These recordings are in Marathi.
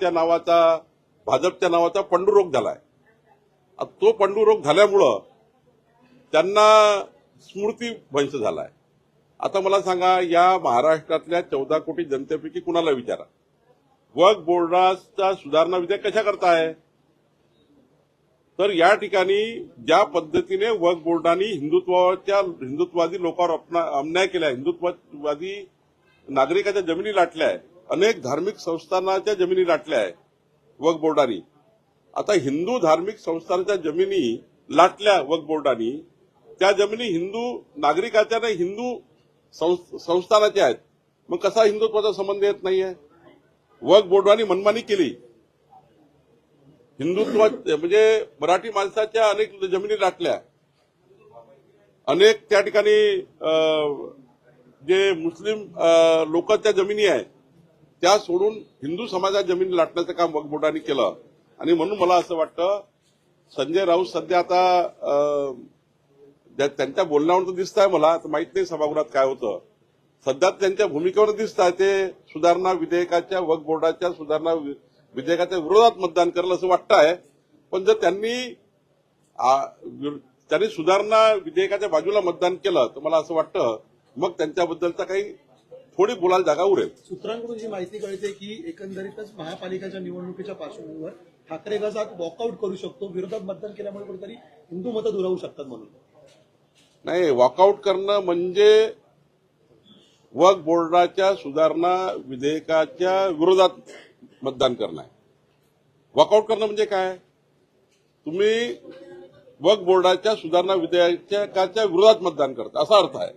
त्या नावाचा भाजपच्या नावाचा पंडुरोग झालाय. तो पंडुरोग झाल्यामुळं त्यांना स्मृतीभंश झालाय. आता मला सांगा या महाराष्ट्रातल्या चौदा कोटी जनतेपैकी कुणाला विचारा? वक बोर्डाचा सुधारणा विधेयक कशा करताय? तर या ठिकाणी ज्या पद्धतीने वक बोर्डाने हिंदुत्वाच्या हिंदुत्ववादी लोकांवर अपना- अन्याय केलाय हिंदुत्ववादी नागरिकाच्या जमिनी लाटल्या आहे अनेक धार्मिक संस्थानाच्या जमिनी लाटल्या आहे वक्फ बोर्डानी आता हिंदू धार्मिक संस्थानाच्या जमिनी लाटल्या वक्फ बोर्डानी त्या जमिनी हिंदू नागरिकाच्या नाही हिंदू संस्थानाच्या आहेत. मग कसा हिंदुत्वाचा संबंध येत नाहीये? वक्फ बोर्डाने मनमानी केली. हिंदुत्व म्हणजे मराठी माणसाच्या अनेक जमिनी लाटल्या. अनेक त्या ठिकाणी जे मुस्लिम लोक त्या जमिनी आहेत त्या सोडून हिंदू समाजात जमिनी लाटण्याचं काम वक्फ केलं. आणि म्हणून मला असं वाटतं संजय राऊत सध्या आता अं, त्यांच्या बोलण्यावर दिसत आहे मला तर माहीत नाही सभागृहात काय होतं. सध्या त्यांच्या भूमिकेवर दिसत आहे ते सुधारणा विधेयकाच्या वक बोर्डाच्या सुधारणा विधेयकाच्या विरोधात मतदान करेल असं वाटतं आहे पण जर त्यांनी त्यांनी सुधारणा विधेयकाच्या बाजूला मतदान केलं तर मला असं वाटतं मग त्यांच्याबद्दलचा काही थोडी बोलायला जागा उरेल. सूत्रांकडून जी माहिती कळते की एकंदरीतच महापालिकेच्या निवडणुकीच्या पार्श्वभूमीवर ठाकरे आज वॉकआउट करू शकतो विरोधात मतदान केल्यामुळे कुठेतरी हिंदू मतं दुरावू शकतात म्हणून. नाही वॉकआउट करणं म्हणजे वक्फ बोर्डाच्या सुधारणा विधेयकाच्या विरोधात मतदान करणं आहे. वॉकआउट करणं म्हणजे काय? तुम्ही वक्फ बोर्डाच्या सुधारणा विधेयकाच्या विरोधात मतदान करता असा अर्थ आहे.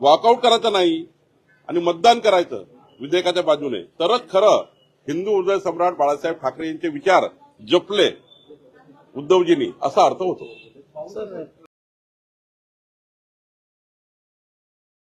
वॉकआउट करायचं नाही आणि मतदान करायचं विधेयकाच्या बाजूने. तरच खरं हिंदू हृदय सम्राट बाळासाहेब ठाकरे यांचे विचार जपले उद्धवजींनी असा अर्थ होतो.